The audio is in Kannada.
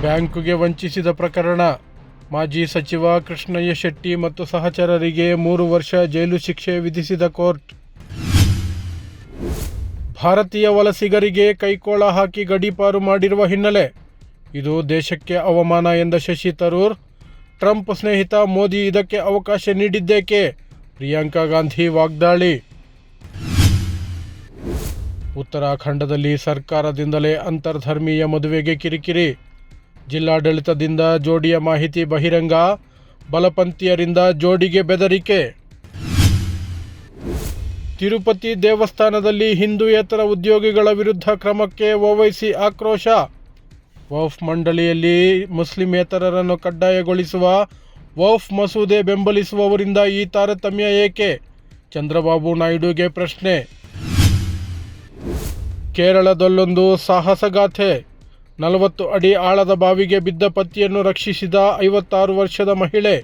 ಬ್ಯಾಂಕುಗೆ ವಂಚಿಸಿದ ಪ್ರಕರಣ. ಮಾಜಿ ಸಚಿವ ಕೃಷ್ಣಯ್ಯ ಶೆಟ್ಟಿ ಮತ್ತು ಸಹಚರರಿಗೆ ಮೂರು ವರ್ಷ ಜೈಲು ಶಿಕ್ಷೆ ವಿಧಿಸಿದ ಕೋರ್ಟ್. ಭಾರತೀಯ ವಲಸಿಗರಿಗೆ ಕೈಕೋಳ ಹಾಕಿ ಗಡೀಪಾರು ಮಾಡಿರುವ ಹಿನ್ನೆಲೆ. ಇದು ದೇಶಕ್ಕೆ ಅವಮಾನ ಎಂದ ಶಶಿ ತರೂರ್. ಟ್ರಂಪ್ ಸ್ನೇಹಿತ ಮೋದಿ ಇದಕ್ಕೆ ಅವಕಾಶ ನೀಡಿದ್ದೇಕೆ? ಪ್ರಿಯಾಂಕಾ ಗಾಂಧಿ ವಾಗ್ದಾಳಿ. ಉತ್ತರಾಖಂಡದಲ್ಲಿ ಸರ್ಕಾರದಿಂದಲೇ ಅಂತರ್ಧರ್ಮೀಯ ಮದುವೆಗೆ ಕಿರಿಕಿರಿ. ಜಿಲ್ಲಾಡಳಿತದಿಂದ ಜೋಡಿಯ ಮಾಹಿತಿ ಬಹಿರಂಗ, ಬಲಪಂಥೀಯರಿಂದ ಜೋಡಿಗೆ ಬೆದರಿಕೆ. ತಿರುಪತಿ ದೇವಸ್ಥಾನದಲ್ಲಿ ಹಿಂದೂಯೇತರ ಉದ್ಯೋಗಿಗಳ ವಿರುದ್ಧ ಕ್ರಮಕ್ಕೆ ಓವೈಸಿ ಆಕ್ರೋಶ. ವಫ್ ಮಂಡಳಿಯಲ್ಲಿ ಮುಸ್ಲಿಮೇತರರನ್ನು ಕಡ್ಡಾಯಗೊಳಿಸುವ, ವೌಫ್ ಮಸೂದೆ ಬೆಂಬಲಿಸುವವರಿಂದ ಈ ತಾರತಮ್ಯ ಏಕೆ? ಚಂದ್ರಬಾಬು ನಾಯ್ಡುಗೆ ಪ್ರಶ್ನೆ. ಕೇರಳದಲ್ಲೊಂದು ಸಾಹಸಗಾಥೆ. ನಲವತ್ತು ಅಡಿ ಆಳದ ಬಾವಿಗೆ ಬಿದ್ದ ಪತಿಯನ್ನು ರಕ್ಷಿಸಿದ ಐವತ್ತಾರು ವರ್ಷದ ಮಹಿಳೆ.